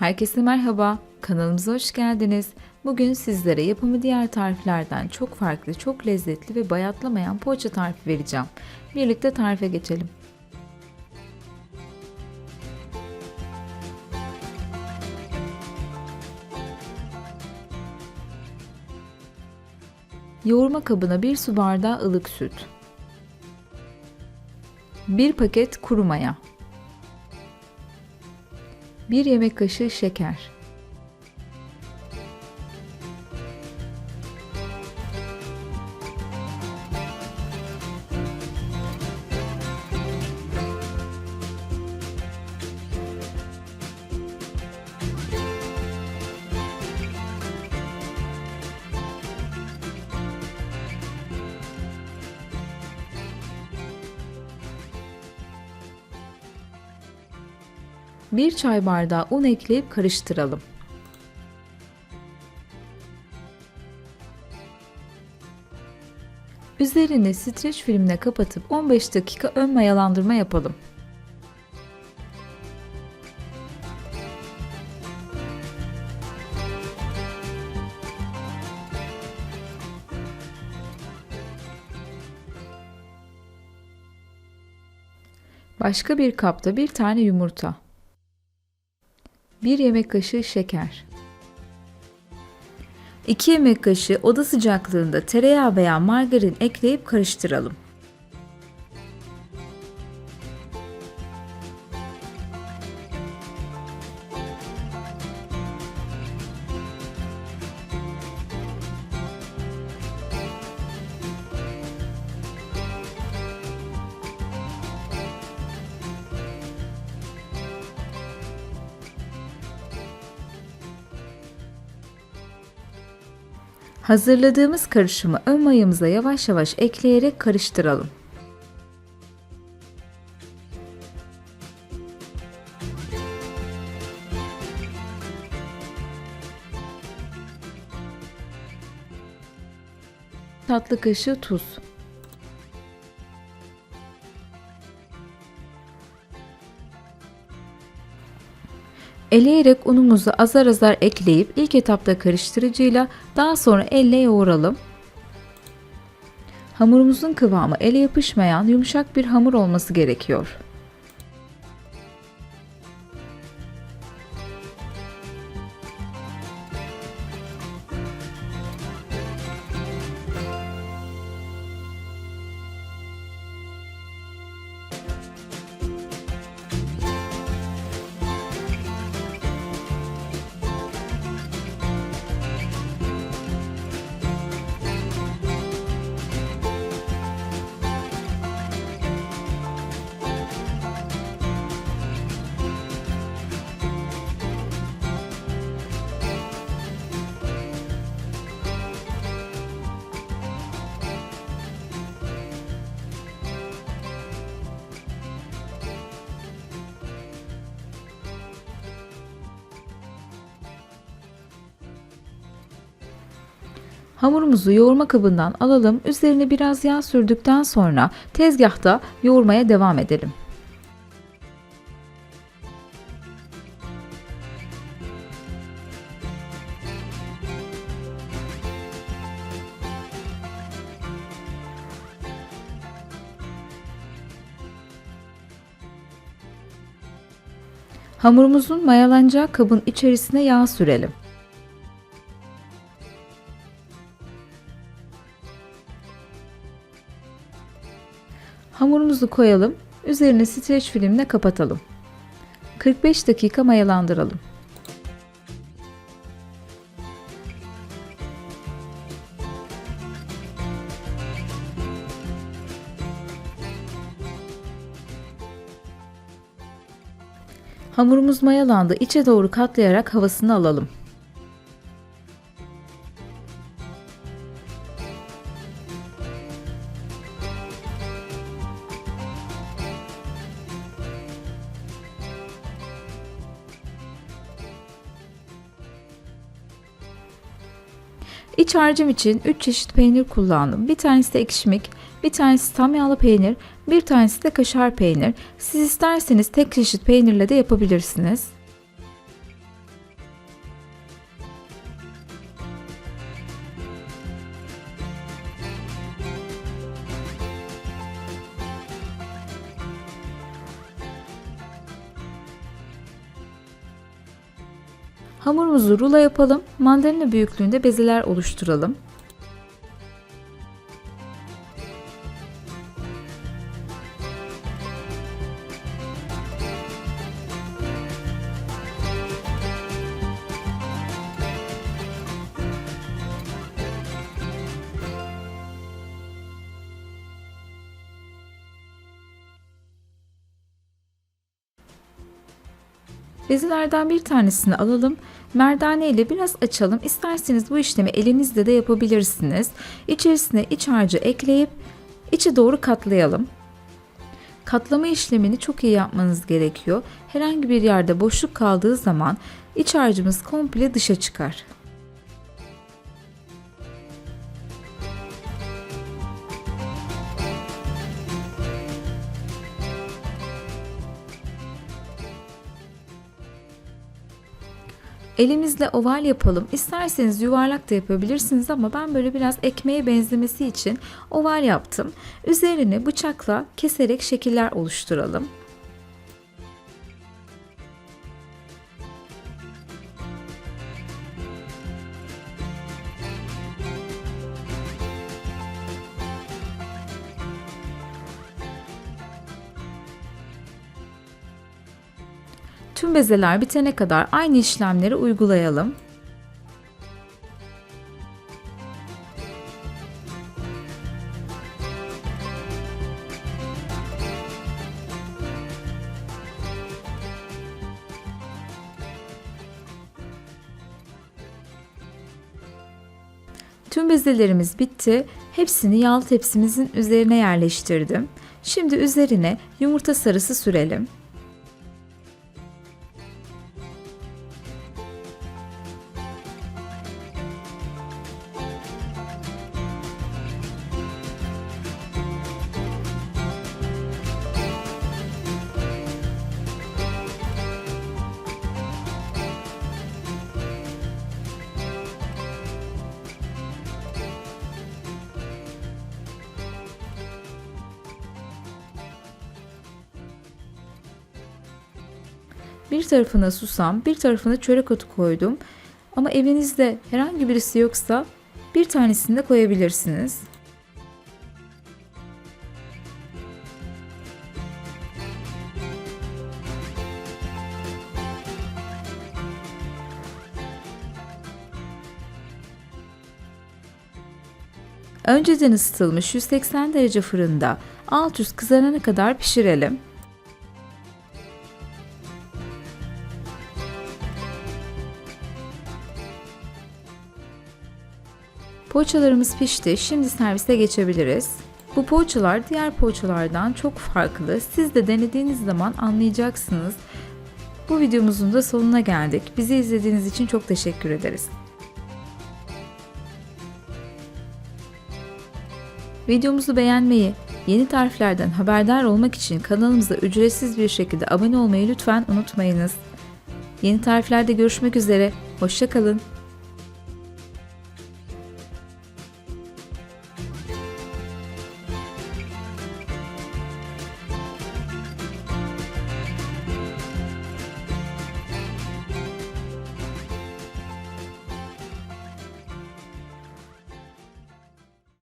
Herkese merhaba, kanalımıza hoş geldiniz. Bugün sizlere yapımı diğer tariflerden çok farklı, çok lezzetli ve bayatlamayan poğaça tarifi vereceğim. Birlikte tarife geçelim. Yoğurma kabına 1 su bardağı ılık süt. 1 paket kuru maya. 1 yemek kaşığı şeker. Bir çay bardağı un ekleyip karıştıralım. Üzerini streç filmle kapatıp 15 dakika ön mayalandırma yapalım. Başka bir kapta bir tane yumurta. 1 yemek kaşığı şeker. 2 yemek kaşığı oda sıcaklığında tereyağı veya margarin ekleyip karıştıralım. Hazırladığımız karışımı ön mayamıza yavaş yavaş ekleyerek karıştıralım. Tatlı kaşığı tuz. Eleyerek unumuzu azar azar ekleyip ilk etapta karıştırıcıyla daha sonra elle yoğuralım. Hamurumuzun kıvamı ele yapışmayan yumuşak bir hamur olması gerekiyor. Hamurumuzu yoğurma kabından alalım. Üzerine biraz yağ sürdükten sonra tezgahta yoğurmaya devam edelim. Hamurumuzun mayalanacağı kabın içerisine yağ sürelim. Hamurumuzu koyalım. Üzerine streç filmle kapatalım. 45 dakika mayalandıralım. Hamurumuz mayalandı. İçe doğru katlayarak havasını alalım. İç harcım için 3 çeşit peynir kullandım. Bir tanesi de ekşimik, bir tanesi tam yağlı peynir, bir tanesi de kaşar peynir. Siz isterseniz tek çeşit peynirle de yapabilirsiniz. Hamurumuzu rulo yapalım. Mandalina büyüklüğünde bezeler oluşturalım. Bezelerden bir tanesini alalım. Merdane ile biraz açalım. İsterseniz bu işlemi elinizle de yapabilirsiniz. İçerisine iç harcı ekleyip içe doğru katlayalım. Katlama işlemini çok iyi yapmanız gerekiyor. Herhangi bir yerde boşluk kaldığı zaman iç harcımız komple dışa çıkar. Elimizle oval yapalım. İsterseniz yuvarlak da yapabilirsiniz ama ben böyle biraz ekmeğe benzemesi için oval yaptım. Üzerini bıçakla keserek şekiller oluşturalım. Tüm bezeler bitene kadar aynı işlemleri uygulayalım. Tüm bezelerimiz bitti. Hepsini yağlı tepsimizin üzerine yerleştirdim. Şimdi üzerine yumurta sarısı sürelim. Bir tarafına susam, bir tarafına çörek otu koydum. Ama evinizde herhangi birisi yoksa bir tanesini de koyabilirsiniz. Önceden ısıtılmış 180 derece fırında alt üst kızarana kadar pişirelim. Poğaçalarımız pişti. Şimdi servise geçebiliriz. Bu poğaçalar diğer poğaçalardan çok farklı. Siz de denediğiniz zaman anlayacaksınız. Bu videomuzun da sonuna geldik. Bizi izlediğiniz için çok teşekkür ederiz. Videomuzu beğenmeyi, yeni tariflerden haberdar olmak için kanalımıza ücretsiz bir şekilde abone olmayı lütfen unutmayınız. Yeni tariflerde görüşmek üzere. Hoşçakalın.